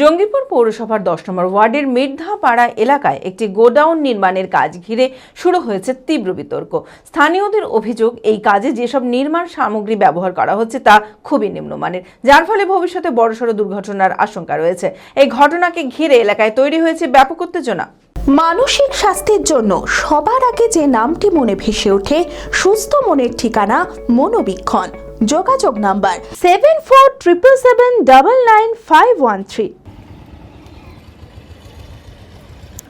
জঙ্গিপুর পৌরসভার দশ নম্বর ওয়ার্ডের মির্ধাপাড়া এলাকায় একটি গোডাউন নির্মাণের কাজ ঘিরে শুরু হয়েছে তীব্র বিতর্ক। স্থানীয়দের অভিযোগ, এই কাজে যেসব নির্মাণ সামগ্রী ব্যবহার করা হচ্ছে তা খুবই নিম্নমানের। যার ফলে ভবিষ্যতে বড়সড় দুর্ঘটনার আশঙ্কা রয়েছে। এই ঘটনাকে ঘিরে এলাকায় তৈরি হয়েছে ব্যাপক উত্তেজনা। মানসিক স্বাস্থ্যের জন্য সবার আগে যে নামটি মনে ভেসে ওঠে, সুস্থ মনের ঠিকানা মনোবীক্ষণ। যোগাযোগ number seven four triple seven double nine five one three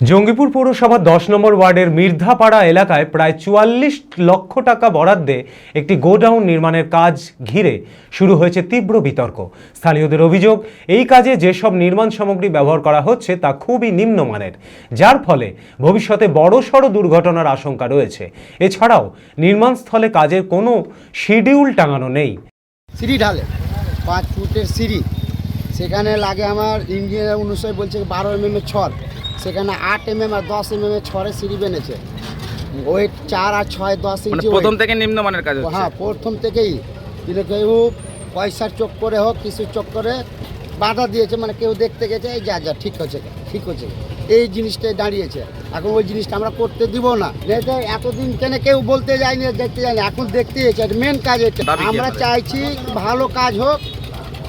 Jangipur পৌরসভার দশ নম্বর ওয়ার্ডের মির্ধাপাড়া এলাকায় প্রায় চুয়াল্লিশ লক্ষ টাকা বরাদ্দে একটি গোডাউন নির্মাণের কাজ ঘিরে শুরু হয়েছে তীব্র বিতর্ক। স্থানীয়দের অভিযোগ, এই কাজে যেসব নির্মাণ সামগ্রী ব্যবহার করা হচ্ছে তা খুবই নিম্নমানের। যার ফলে ভবিষ্যতে বড়সড় দুর্ঘটনার আশঙ্কা রয়েছে। এছাড়াও নির্মাণস্থলে কাজের কোনো শিডিউল টাঙানো নেই। সিঁড়ি ঢালে পাঁচ ফুটের সিঁড়ি। সেখানে লাগে আমার ইঞ্জিনিয়ার অনুসারে বলছে বারো এম এর ছর সেখানে আট এম এম আর দশ এম এম এর ছরে সিঁড়ি বেনেছে ওই চার আর ছয় দশ মানে ইঞ্চি প্রথম weight। থেকে নিম্নমানের কাজ হ্যাঁ প্রথম থেকেই। কিন্তু কেউ পয়সার চোখ করে হোক কিছুর চোখ করে বাধা দিয়েছে মানে কেউ দেখতে গেছে এই যা যা ঠিক হচ্ছে ঠিক হচ্ছে। এই জিনিসটাই দাঁড়িয়েছে। এখন ওই জিনিসটা আমরা করতে দিব না। এতদিন কেন কেউ বলতে যায়নি দেখতে যায়নি। এখন দেখতে এসেছে মেন কাজ এটা। আমরা চাইছি ভালো কাজ হোক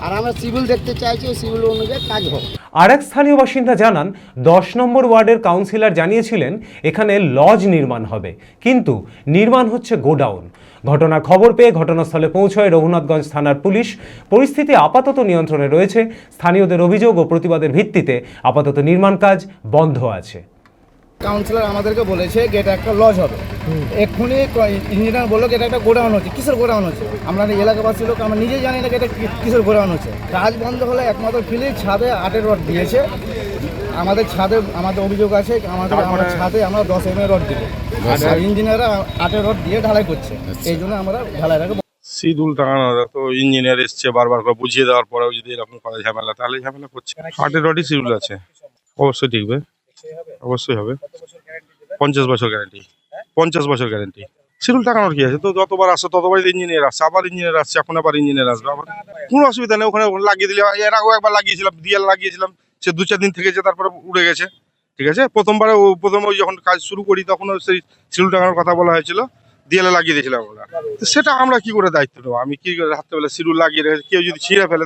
আর আমরা সিভিল দেখতে চাইছি সিভিল অনুযায়ী কাজ হোক। আর এক স্থানীয় বাসিন্দা জানান, দশ নম্বর ওয়ার্ডের কাউন্সিলর জানিয়েছিলেন, এখানে লজ নির্মাণ হবে। কিন্তু নির্মাণ হচ্ছে গোডাউন। ঘটনার খবর পেয়ে ঘটনাস্থলে পৌঁছয় রঘুনাথগঞ্জ থানার পুলিশ। পরিস্থিতি আপাতত নিয়ন্ত্রণে রয়েছে। স্থানীয়দের অভিযোগ ও প্রতিবাদের ভিত্তিতে আপাতত নির্মাণ কাজ বন্ধ আছে। কাউন্সিলর আমাদেরকে বলেছে যে এটা একটা লজ হবে। এক্ষুনি ইঞ্জিনিয়ার বলল যে এটা একটা গোডাউন হচ্ছে। কিসের গোডাউন হচ্ছে? আমরা এই এলাকাবাসী লোক আমরা নিজেই জানি না যে এটা কিসের গোডাউন হচ্ছে। কাজ বন্ধ হলে একমাত্র ফিলি ছাদে আটের রড দিয়েছে। আমাদের ছাদে আমাদের অভিযোগ আছে আমাদের আমরা ছাদে আমরা দশ এম রড দিব। আর ইঞ্জিনিয়াররা আটের রড দিয়ে ঢালাই করছে। এই জন্য আমরা ঢালাইটাকে সিডুল টাঙানো তো ইঞ্জিনিয়ার এসছে বারবার করে বুঝিয়ে দেওয়ার পরেও যদি এরকম করে ঝামেলা তাহলে ঝামেলা করছে। হাটের রডই সিডুল আছে। অবশ্যই টিকবে। অবশ্যই হবে। পঞ্চাশ বছর গ্যারান্টি পঞ্চাশ বছর গ্যারান্টি সিডুল টাঙানোর কি আছে? তো যতবার আসছে ততবার ইঞ্জিনিয়ার আসছে আবার ইঞ্জিনিয়ার আসছে এখন আবার ইঞ্জিনিয়ার আসবে। আবার কোনো অসুবিধা নেই ওখানে লাগিয়ে দিলে এর আগেও একবার লাগিয়েছিলাম দিয়ে লাগিয়েছিলাম সে দু চার দিন থেকেছে তারপরে উড়ে গেছে। ঠিক আছে? প্রথমবারে ও প্রথম ওই যখন কাজ শুরু করি তখনও সেই সিডুল টাঙানোর কথা বলা হয়েছিল। দিয়ালে লাগিয়ে দিয়েছিলাম তো সেটা আমরা কি করে দায়িত্ব নেব? আমি কি করে রাত্রেবেলা সিরুল লাগিয়ে রেখে কেউ যদি ছিঁড়ে ফেলে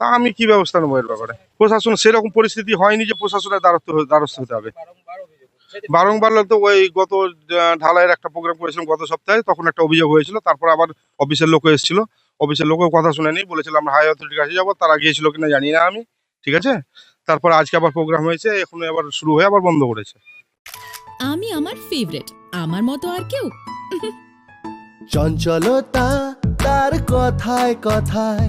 তা আমি কি ব্যবস্থা নেব এর ব্যাপারে? প্রশাসন সেরকম পরিস্থিতি হয়নি যে প্রশাসনের দ্বারস্থ দ্বারস্থ হতে হবে। বারংবার তো ওই গত ঢালাইয়ের একটা প্রোগ্রাম করেছিলাম গত সপ্তাহে তখন একটা অভিযোগ হয়েছিল তারপর আবার অফিসের লোক এসেছিল। অফিসের লোকেও কথা শুনেনি বলেছিল আমরা হাই অথরিটির কাছে যাব তারা গিয়েছিল কিনা জানি না আমি ঠিক আছে? তারপর আজকে আবার প্রোগ্রাম হয়েছে এখন আবার শুরু হয়ে আবার বন্ধ করেছে। আমি আমার ফেভারিট আমার মতো আর কেউ? চঞ্চলতা তার কথায় কথায়